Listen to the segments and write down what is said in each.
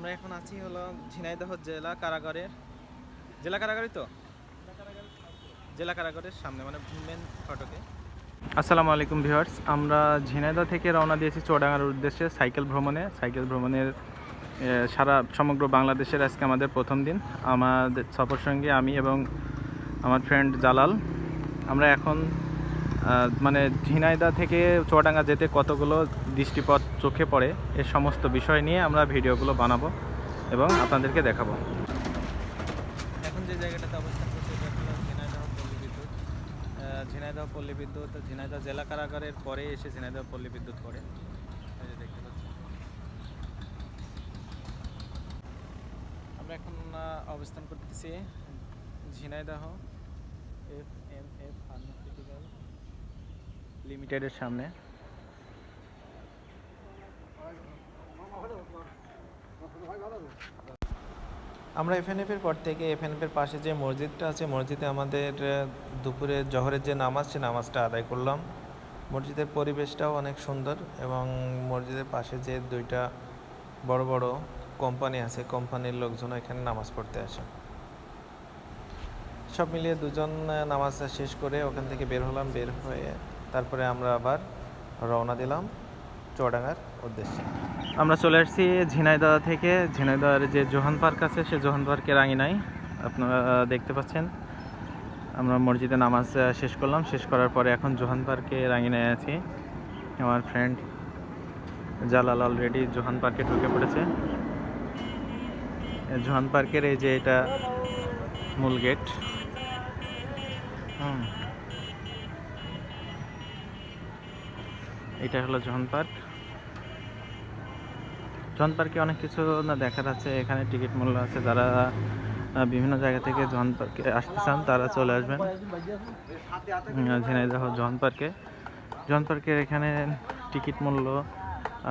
আমরা এখন আছি হলো ঝিনাইদহ জেলা কারাগারের, জেলা কারাগারই তো? জেলা কারাগারের সামনে মানে মেন ফটকে। আসসালামু আলাইকুম ভিউয়ার্স, আমরা ঝিনাইদহ থেকে রওনা দিয়েছি চুয়াডাঙ্গার উদ্দেশ্যে সাইকেল ভ্রমণে। সাইকেল ভ্রমণের সারা সমগ্র বাংলাদেশের আজকে আমাদের প্রথম দিন। আমাদের সফর সঙ্গে আমি এবং আমার ফ্রেন্ড জালাল। আমরা এখন মানে ঝিনাইদা থেকে চুয়াডাঙ্গা যেতে কতগুলো দৃষ্টিপথ চোখে পড়ে, এ সমস্ত বিষয় নিয়ে আমরা ভিডিওগুলো বানাবো এবং আপনাদেরকে দেখাবো। এখন যে জায়গাটাতে অবস্থান করছে এটা হলো ঝিনাইদহ পল্লী বিদ্যুৎ। ঝিনাইদহ পল্লী বিদ্যুৎ, ঝিনাইদহ জেলা কারাগারের পরে এসে ঝিনাইদহ পল্লী বিদ্যুৎ পড়ে। দেখতে পাচ্ছেন। আমরা এখন অবস্থান করতেছি Jhenaidah, F M F pharmaceutical লিমিটেডের সামনে। আমরা এফএনএফের পর থেকে এফএনএফের পাশে যে মসজিদটা আছে, মসজিদে আমাদের দুপুরে জহরের যে নামাজ, সে নামাজটা আদায় করলাম। মসজিদের পরিবেশটাও অনেক সুন্দর এবং মসজিদের পাশে যে দুইটা বড় বড় কোম্পানি আছে কোম্পানির লোকজন এখানে নামাজ পড়তে আসে। সব মিলিয়ে দুজন নামাজটা শেষ করে ওখান থেকে বের হলাম, বের হয়ে তারপরে আমরা আবার রওনা দিলাম চুয়াডাঙ্গার উদ্দেশ্যে। আমরা চলে আসছি ঝিনাইদহ থেকে। ঝিনাইদহের যে জোহান পার্ক আছে, সে জোহান পার্কের আঙিনায়। আপনারা দেখতে পাচ্ছেন, আমরা মসজিদে নামাজ শেষ করলাম। শেষ করার পরে এখন জোহান পার্কের আঙিনায় আছি। আমার ফ্রেন্ড জালাল অলরেডি জোহান পার্কে ঢুকে পড়েছে। জোহান পার্কের এই যে এটা মূল গেট হুম। এটা হলো জোহান পার্ক। জন পার্কে অনেক কিছু না দেখার আছে, এখানে টিকিট মূল্য আছে। যারা বিভিন্ন জায়গা থেকে জোহান পার্কে আসতে চান, তারা চলে আসবেন। ঝিনাইদহ জোহান পার্কে। জোহান পার্কের এখানে টিকিট মূল্য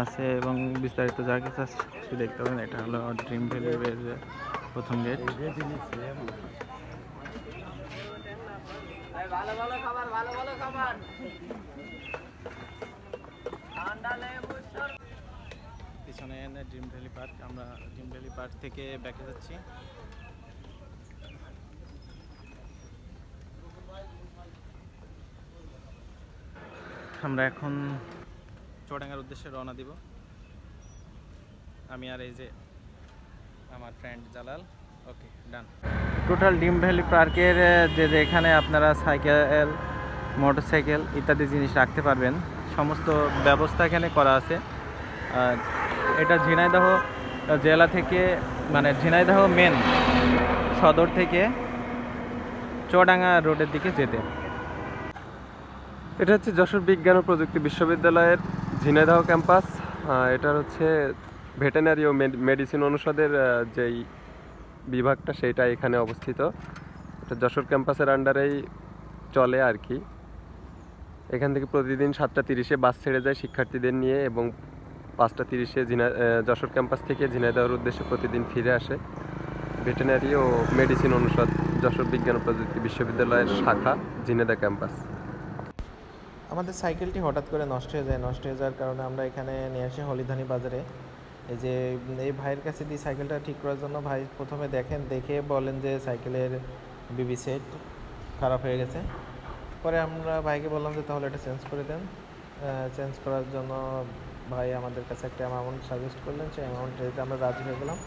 আছে এবং বিস্তারিত যা কিছু আছে সে দেখতে পাবেন। এটা হলো ড্রিম ভ্যালির প্রথম গেট। ভালো ভালো খাবার, ভালো ভালো খাবার। পিছনে ড্রিম ভ্যালি পার্ক, আমরা ড্রিম ভ্যালি পার্ক থেকে ব্যাকে যাচ্ছি। আমরা এখন চুয়াডাঙ্গার উদ্দেশ্যে রওনা দিব। আমি আর এই যে আমার friend Jalal. Okay done total dream valley পার্কের, যে যেখানে আপনারা সাইকেল, মোটরসাইকেল ইত্যাদি জিনিস রাখতে পারবেন। সমস্ত ব্যবস্থা এখানে করা আছে। এটা ঝিনাইদহ জেলা থেকে মানে ঝিনাইদহ মেন সদর থেকে চুয়াডাঙ্গা রোডের দিকে যেতে। এটা হচ্ছে যশোর বিজ্ঞান ও প্রযুক্তি বিশ্ববিদ্যালয়ের ঝিনাইদহ ক্যাম্পাস। এটা হচ্ছে ভেটেনারি ও মেডিসিন অনুষদের যেই বিভাগটা সেটা এখানে অবস্থিত। এটা যশোর ক্যাম্পাসের আন্ডারেই চলে আর কি। এখান থেকে প্রতিদিন সাতটা তিরিশে বাস ছেড়ে যায় শিক্ষার্থীদের নিয়ে এবং পাঁচটা তিরিশে ঝিনা যশোর ক্যাম্পাস থেকে ঝিনাইদহের উদ্দেশ্যে প্রতিদিন ফিরে আসে। ভেটেনারি ও মেডিসিন অনুষদ যশোর বিজ্ঞান প্রযুক্তি বিশ্ববিদ্যালয়ের শাখা, ঝিনাইদহ ক্যাম্পাস। আমাদের সাইকেলটি হঠাৎ করে নষ্ট হয়ে যায়, নষ্ট হয়ে যাওয়ার কারণে আমরা এখানে নিয়ে আসি হলিধানি বাজারে। এই যে, এই ভাইয়ের কাছে দিয়ে সাইকেলটা ঠিক করার জন্য ভাই প্রথমে দেখেন, দেখে বলেন যে সাইকেলের বিবি সেট খারাপ হয়ে গেছে। পরে আমরা ভাইকে বললাম যে তাহলে এটা চেঞ্জ করে দেন। চেঞ্জ করার জন্য ভাই আমাদের কাছে একটা অ্যামাউন্ট সাজেস্ট করলেন সেই অ্যামাউন্টে আমরা রাজি হয়ে গেলাম।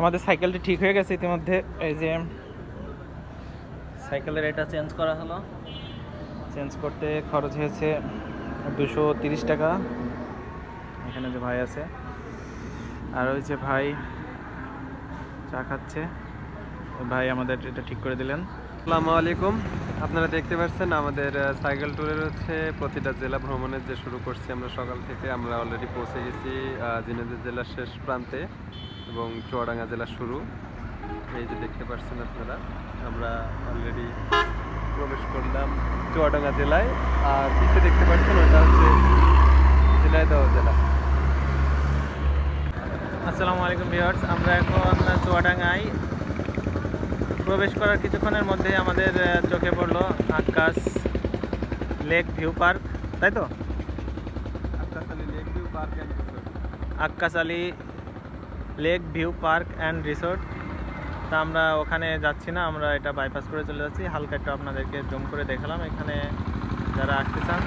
আমাদের সাইকেলটি ঠিক হয়ে গেছে ইতিমধ্যে। এই যে সাইকেলের এটা চেঞ্জ করা হলো। চেঞ্জ করতে খরচ হয়েছে দুশো তিরিশ টাকা। এখানে যে ভাই আছে। আর ওই যে ভাই চা খাচ্ছে। ভাই আমাদের এটা ঠিক করে দিলেন। আসসালামু আলাইকুম। আপনারা দেখতে পাচ্ছেন আমাদের সাইকেল ট্যুরের হচ্ছে প্রতিটা জেলা ভ্রমণের যে শুরু করছি আমরা সকাল থেকে। আমরা অলরেডি পৌঁছে গেছি ঝিনাইদহ জেলার শেষ প্রান্তে এবং চুয়াডাঙ্গা জেলার শুরু। এই যে দেখতে পাচ্ছেন আপনারা, আমরা অলরেডি প্রবেশ করলাম চুয়াডাঙ্গা জেলায়। আর পিছে দেখতে পাচ্ছেন ওটা হচ্ছে ঝিনাইদহ জেলা। আসসালামু আলাইকুম ভিউয়ার্স, আমরা এখন চুয়াডাঙ্গায় প্রবেশ করার কিছুক্ষণের মধ্যে আমাদের চোখে পড়ল আকাশ লেক ভিউ পার্ক তাই তো? Akash Ali lake view park and Akkas Ali lake view park and resort. তা আমরা ওখানে যাচ্ছি না আমরা এটা বাইপাস করে চলে যাচ্ছি। হালকা একটু আপনাদেরকে জুম করে দেখালাম এখানে যারা আসতে চান।